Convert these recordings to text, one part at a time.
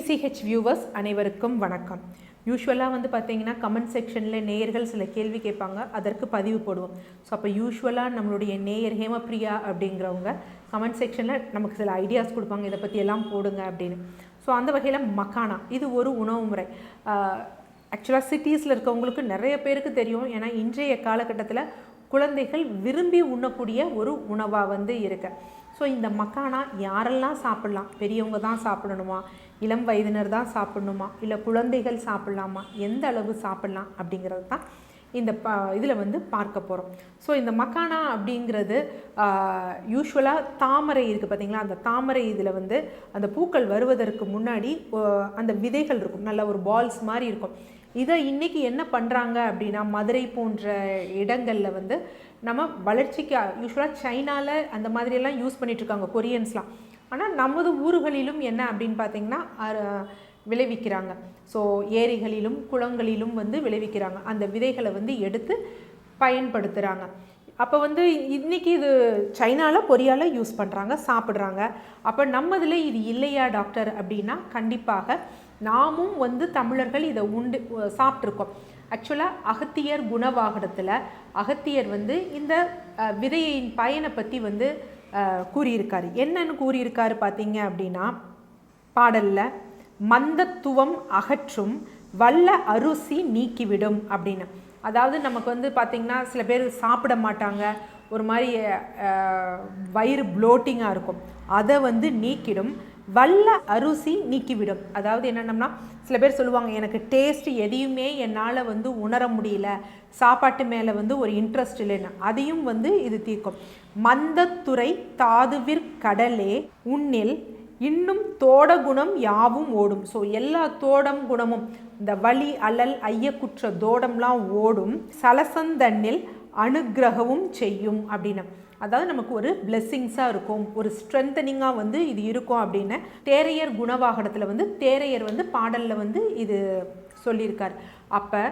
DCH viewers அனைவருக்கும் வணக்கம். யூஸ்வலாக வந்து பார்த்தீங்கன்னா கமெண்ட் செக்ஷனில் நேயர்கள் சில கேள்வி கேட்பாங்க. அதற்கு பதிவு போடுவோம். ஸோ அப்போ யூஸ்வலாக நம்மளுடைய நேயர் ஹேமப்ரியா அப்படிங்கிறவங்க கமெண்ட் செக்ஷனில் நமக்கு சில ஐடியாஸ் கொடுப்பாங்க. இதை பற்றி எல்லாம் போடுங்க அப்படின்னு. ஸோ அந்த வகையில் மக்கானா இது ஒரு உணவு முறை. ஆக்சுவலாக சிட்டிஸில் இருக்கவங்களுக்கு நிறைய பேருக்கு தெரியும். ஏன்னா இன்றைய காலகட்டத்தில் குழந்தைகள் விரும்பி உண்ணக்கூடிய ஒரு உணவாக வந்து இருக்குது ஸோ இந்த மக்கானா யாரெல்லாம் சாப்பிட்லாம்? பெரியவங்க தான் சாப்பிடணுமா? இளம் வயதினர் தான் சாப்பிடணுமா? இல்லை குழந்தைகள் சாப்பிட்லாமா? எந்த அளவு சாப்பிட்லாம்? அப்படிங்கிறது தான் இந்த ப இதில் வந்து பார்க்க போகிறோம் ஸோ இந்த மக்கானா அப்படிங்கிறது யூஸ்வலாக தாமரை இருக்குது பார்த்தீங்களா அந்த தாமரை இதில் வந்து அந்த பூக்கள் வருவதற்கு முன்னாடி அந்த விதைகள் இருக்கும். நல்ல ஒரு பால்ஸ் மாதிரி இருக்கும். இதை இன்றைக்கி என்ன பண்ணுறாங்க அப்படின்னா மதுரை போன்ற இடங்களில் வந்து நம்ம வளர்ச்சிக்கு யூஸ்வலாக சைனாவில் அந்த மாதிரியெல்லாம் யூஸ் பண்ணிகிட்ருக்காங்க கொரியன்ஸ்லாம். ஆனால் நமது ஊர்களிலும் என்ன அப்படின்னு பார்த்தீங்கன்னா விளைவிக்கிறாங்க. ஸோ ஏரிகளிலும் குளங்களிலும் வந்து விளைவிக்கிறாங்க. அந்த விதைகளை வந்து எடுத்து பயன்படுத்துகிறாங்க அப்போ வந்து இன்றைக்கி இது சைனாவில் பொரியால் யூஸ் பண்ணுறாங்க சாப்பிட்றாங்க. அப்போ நம்மதில் இது இல்லையா டாக்டர் அப்படின்னா கண்டிப்பாக நாமும் வந்து தமிழர்கள் இதை உண்டு சாப்பிட்ருக்கோம் ஆக்சுவலாக அகத்தியர் குணவாகனத்தில் அகத்தியர் வந்து இந்த விதையின் பயனை பற்றி வந்து கூறியிருக்காரு. என்னன்னு கூறியிருக்காரு பார்த்தீங்க அப்படின்னா பாடலில் மந்தத்துவம் அகற்றும் வல்ல அரிசி நீக்கிவிடும் அப்படின்னு. அதாவது நமக்கு வந்து பார்த்திங்கன்னா சில பேர் சாப்பிட மாட்டாங்க. ஒரு மாதிரி வயிறு ப்ளோட்டிங்காக இருக்கும். அதை வந்து நீக்கிடும். வல்ல அரிசி நீக்கிவிடும். அதாவது என்னென்னம்னா சில பேர் சொல்லுவாங்க எனக்கு டேஸ்ட் எதையுமே என்னால் வந்து உணர முடியல. சாப்பாட்டு மேலே வந்து ஒரு இன்ட்ரெஸ்ட் இல்லைன்னு. அதையும் வந்து இது தீர்க்கும். மந்தத்துறை தாதுவிற்கடலே உன்னில் இன்னும் தோட குணம் யாவும் ஓடும். ஸோ எல்லா தோடம் குணமும் இந்த வலி அலல் ஐயக்குற்ற தோடம்லாம் ஓடும். சலசந்தண்ணில் அனுக்கிரகமும் செய்யும் அப்படின்னு. அதாவது நமக்கு ஒரு பிளெஸ்ஸிங்ஸாக இருக்கும். ஒரு ஸ்ட்ரென்தனிங்காக வந்து இது இருக்கும் அப்படின்னு தேரையர் குணவாகனத்தில் வந்து தேரையர் வந்து பாடலில் வந்து இது சொல்லியிருக்கார். அப்போ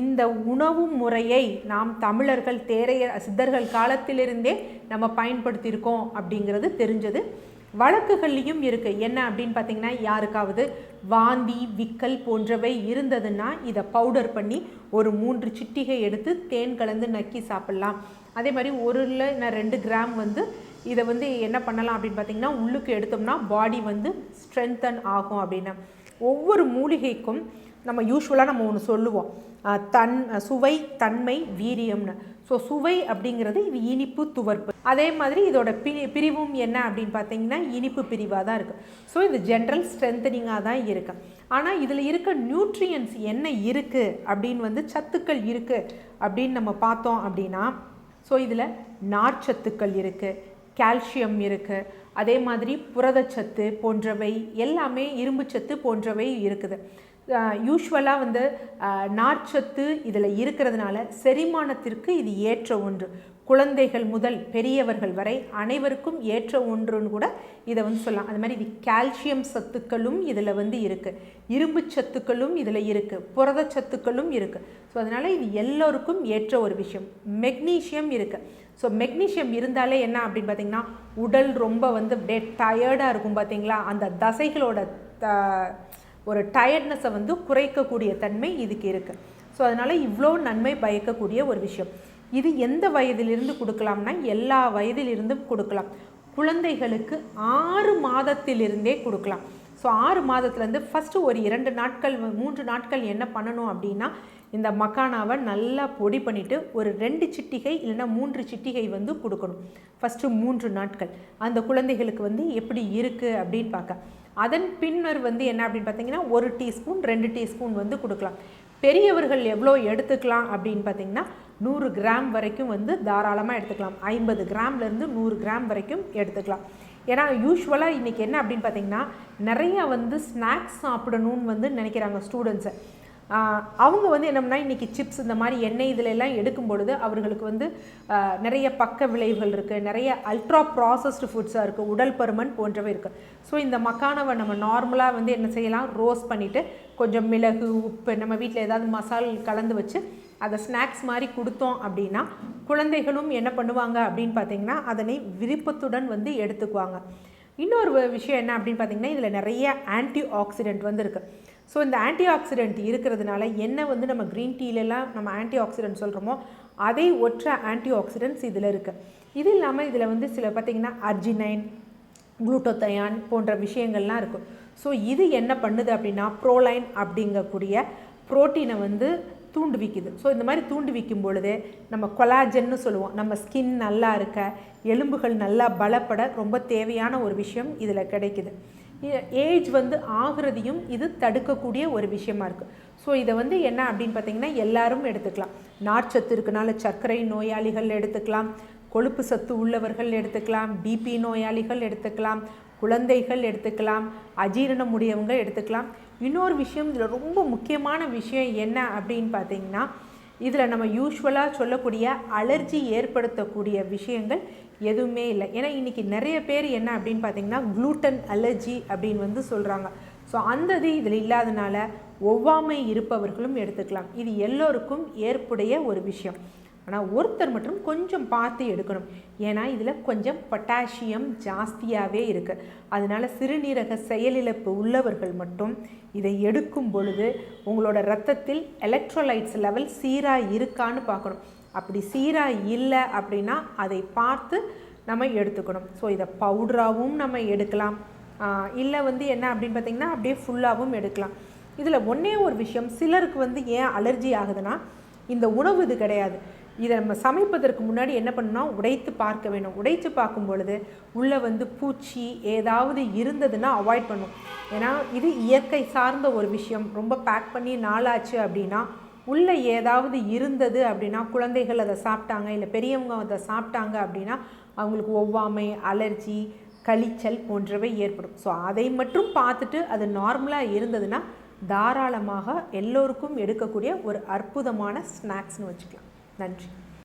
இந்த உணவு முறையை நாம் தமிழர்கள் தேரையர் சித்தர்கள் காலத்திலிருந்தே நம்ம பயன்படுத்தியிருக்கோம் அப்படிங்கிறது தெரிஞ்சது. வழக்குகள்லையும் இருக்குது என்ன அப்படின்னு பார்த்தீங்கன்னா யாருக்காவது வாந்தி விக்கல் போன்றவை இருந்ததுன்னா இதை பவுடர் பண்ணி ஒரு மூன்று சிட்டிகை எடுத்து தேன் கலந்து நக்கி சாப்பிட்லாம். அதே மாதிரி ஒரு இல்லை நான் ரெண்டு கிராம் வந்து இதை வந்து என்ன பண்ணலாம் அப்படின்னு பார்த்தீங்கன்னா உள்ளுக்கு எடுத்தோம்னா பாடி வந்து ஸ்ட்ரென்தன் ஆகும் அப்படின்னு. ஒவ்வொரு மூலிகைக்கும் நம்ம யூஸ்வலாக நம்ம ஒன்று சொல்லுவோம். தன் சுவை தன்மை வீரியம்னு. ஸோ சுவை அப்படிங்கிறது இது இனிப்பு துவர்ப்பு. அதே மாதிரி இதோட பிரி பிரிவும் என்ன அப்படின்னு பார்த்தீங்கன்னா இனிப்பு பிரிவாக தான் இருக்குது ஸோ இது ஜென்ரல் ஸ்ட்ரென்தனிங்காக தான் இருக்குது ஆனால் இதில் இருக்க நியூட்ரியன்ஸ் என்ன இருக்குது அப்படின்னு வந்து சத்துக்கள் இருக்குது அப்படின்னு நம்ம பார்த்தோம் அப்படின்னா ஸோ இதில் நார்ச்சத்துக்கள் இருக்குது கால்சியம் இருக்குது அதே மாதிரி புரதச்சத்து போன்றவை எல்லாமே இரும்புச்சத்து போன்றவை இருக்குது. யூஸ்வலாக வந்து நார்ச்சத்து இதில் இருக்கிறதுனால செரிமானத்திற்கு இது ஏற்ற ஒன்று. குழந்தைகள் முதல் பெரியவர்கள் வரை அனைவருக்கும் ஏற்ற ஒன்றுன்னு கூட இதை வந்து சொல்லலாம். அது மாதிரி இது கால்சியம் சத்துக்களும் இதில் வந்து இருக்குது இரும்பு சத்துக்களும் இதில் இருக்குது புரதச்சத்துக்களும் இருக்குது ஸோ அதனால் இது எல்லோருக்கும் ஏற்ற ஒரு விஷயம். மெக்னீஷியம் இருக்குது ஸோ மெக்னீஷியம் இருந்தாலே என்ன அப்படின்னு பார்த்தீங்கன்னா உடல் ரொம்ப வந்து அப்படியே டயர்டாக இருக்கும் பார்த்தீங்களா? அந்த தசைகளோட த ஒரு டயர்ட்னஸை வந்து குறைக்கக்கூடிய தன்மை இதுக்கு இருக்குது ஸோ அதனால் இவ்வளோ நன்மை பயக்கக்கூடிய ஒரு விஷயம். இது எந்த வயதிலிருந்து கொடுக்கலாம்னா எல்லா வயதிலிருந்தும் கொடுக்கலாம். குழந்தைகளுக்கு ஆறு மாதத்திலிருந்தே கொடுக்கலாம். ஸோ ஆறு மாதத்துலேருந்து ஃபஸ்ட்டு ஒரு இரண்டு நாட்கள் மூன்று நாட்கள் என்ன பண்ணணும் அப்படின்னா இந்த மக்கானாவை நல்லா பொடி பண்ணிவிட்டு ஒரு ரெண்டு சிட்டிகை இல்லைன்னா மூன்று சிட்டிகை வந்து கொடுக்கணும். ஃபஸ்ட்டு மூன்று நாட்கள். அந்த குழந்தைகளுக்கு வந்து எப்படி இருக்குது அப்படின்னு பார்க்க. அதன் பின்னர் வந்து என்ன அப்படின்னு பார்த்தீங்கன்னா ஒரு டீஸ்பூன் ரெண்டு டீஸ்பூன் வந்து கொடுக்கலாம். பெரியவர்கள் எவ்வளோ எடுத்துக்கலாம் அப்படின்னு பார்த்தீங்கன்னா நூறு கிராம் வரைக்கும் வந்து தாராளமாக எடுத்துக்கலாம். ஐம்பது கிராம்லேருந்து நூறு கிராம் வரைக்கும் எடுத்துக்கலாம். ஏன்னா யூஸ்வலாக இன்றைக்கி என்ன அப்படின்னு பார்த்தீங்கன்னா நிறையா வந்து ஸ்நாக்ஸ் சாப்பிடணும்னு வந்து நினைக்கிறாங்க ஸ்டூடெண்ட்ஸை அவங்க வந்து என்னம்னா இன்றைக்கி சிப்ஸ் இந்த மாதிரி எண்ணெய் இதில் எல்லாம் எடுக்கும் பொழுது அவர்களுக்கு வந்து நிறைய பக்க விளைவுகள் இருக்குது நிறைய அல்ட்ரா ப்ராசஸ்டு ஃபுட்ஸாக இருக்குது உடல் பருமன் போன்றவை இருக்குது ஸோ இந்த மக்கானவை நம்ம நார்மலாக வந்து என்ன செய்யலாம் ரோஸ்ட் பண்ணிவிட்டு கொஞ்சம் மிளகு உப்பு நம்ம வீட்டில் ஏதாவது மசால் கலந்து வச்சு அதை ஸ்நாக்ஸ் மாதிரி கொடுத்தோம் அப்படின்னா குழந்தைகளும் என்ன பண்ணுவாங்க அப்படின்னு பார்த்தீங்கன்னா அதனை விருப்பத்துடன் வந்து எடுத்துக்குவாங்க. இன்னொரு விஷயம் என்ன அப்படின்னு பார்த்தீங்கன்னா இதில் நிறைய ஆன்டி ஆக்சிடென்ட் வந்து இருக்குது ஸோ இந்த ஆன்டி ஆக்சிடென்ட் இருக்கிறதுனால என்ன வந்து நம்ம க்ரீன் டீலெலாம் நம்ம ஆன்டி ஆக்சிடென்ட் சொல்கிறோமோ அதை ஒற்ற ஆன்டி ஆக்சிடென்ட்ஸ் இதில் இருக்குது இது இல்லாமல் இதில் வந்து சில பார்த்திங்கன்னா அர்ஜினைன் குளூட்டோத்தயான் போன்ற விஷயங்கள்லாம் இருக்கும். ஸோ இது என்ன பண்ணுது அப்படின்னா ப்ரோலைன் அப்படிங்கக்கூடிய புரோட்டீனை வந்து தூண்டுவிக்குது. ஸோ இந்த மாதிரி தூண்டுவிக்கும் பொழுது நம்ம கொலாஜன்னு சொல்லுவோம். நம்ம ஸ்கின் நல்லா இருக்க எலும்புகள் நல்லா பலப்பட ரொம்ப தேவையான ஒரு விஷயம் இதில் கிடைக்குது. ஏஜ் வந்து ஆகுறதையும் இது தடுக்கக்கூடிய ஒரு விஷயமா இருக்குது ஸோ இதை வந்து என்ன அப்படின்னு பார்த்தீங்கன்னா எல்லாரும் எடுத்துக்கலாம். நார்ச்சத்து இருக்கனால சர்க்கரை நோயாளிகள் எடுத்துக்கலாம். கொழுப்பு சத்து உள்ளவர்கள் எடுத்துக்கலாம். பிபி நோயாளிகள் எடுத்துக்கலாம். குழந்தைகள் எடுத்துக்கலாம். அஜீரணம் உடையவங்க எடுத்துக்கலாம். இன்னொரு விஷயம் இதில் ரொம்ப முக்கியமான விஷயம் என்ன அப்படின்னு பார்த்தீங்கன்னா இதில் நம்ம யூஸ்வலாக சொல்லக்கூடிய அலர்ஜி ஏற்படுத்தக்கூடிய விஷயங்கள் எதுவுமே இல்லை. ஏன்னா இன்றைக்கி நிறைய பேர் என்ன அப்படின்னு பார்த்தீங்கன்னா குளூட்டன் அலர்ஜி அப்படின்னு வந்து சொல்கிறாங்க ஸோ அந்த இது இதில் இல்லாதனால ஒவ்வாமை இருப்பவர்களும் எடுத்துக்கலாம். இது எல்லோருக்கும் ஏற்புடைய ஒரு விஷயம். ஆனால் ஒருத்தர் மட்டும் கொஞ்சம் பார்த்து எடுக்கணும். ஏன்னா இதில் கொஞ்சம் பொட்டாசியம் ஜாஸ்தியாகவே இருக்குது அதனால் சிறுநீரக செயலிழப்பு உள்ளவர்கள் மட்டும் இதை எடுக்கும் பொழுது உங்களோட ரத்தத்தில் எலக்ட்ரோலைட்ஸ் லெவல் சீராக இருக்கான்னு பார்க்கணும். அப்படி சீராக இல்லை அப்படின்னா அதை பார்த்து நம்ம எடுத்துக்கணும். ஸோ இதை பவுடராகவும் நம்ம எடுக்கலாம். இல்லை வந்து என்ன அப்படின்னு பார்த்தீங்கன்னா அப்படியே ஃபுல்லாகவும் எடுக்கலாம். இதில் ஒன்றே ஒரு விஷயம் சிலருக்கு வந்து ஏன் அலர்ஜி ஆகுதுன்னா இந்த உணவு இது கிடையாது. இதை நம்ம சமைப்பதற்கு முன்னாடி என்ன பண்ணணும்னா உடைத்து பார்க்க வேணும். உடைத்து பார்க்கும் பொழுது உள்ளே வந்து பூச்சி ஏதாவது இருந்ததுன்னா அவாய்ட் பண்ணும். ஏன்னா இது இயற்கை சார்ந்த ஒரு விஷயம். ரொம்ப பேக் பண்ணி நாளாச்சு அப்படின்னா உள்ளே ஏதாவது இருந்தது அப்படின்னா குழந்தைகள் அதை சாப்பிட்டாங்க இல்லை பெரியவங்க அதை சாப்பிட்டாங்க அப்படின்னா அவங்களுக்கு ஒவ்வாமை அலர்ஜி கழிச்சல் போன்றவை ஏற்படும். ஸோ அதை மட்டும் பார்த்துட்டு அது நார்மலாக இருந்ததுன்னா தாராளமாக எல்லோருக்கும் எடுக்கக்கூடிய ஒரு அற்புதமான ஸ்நாக்ஸ்னு வச்சுக்கலாம். நன்றி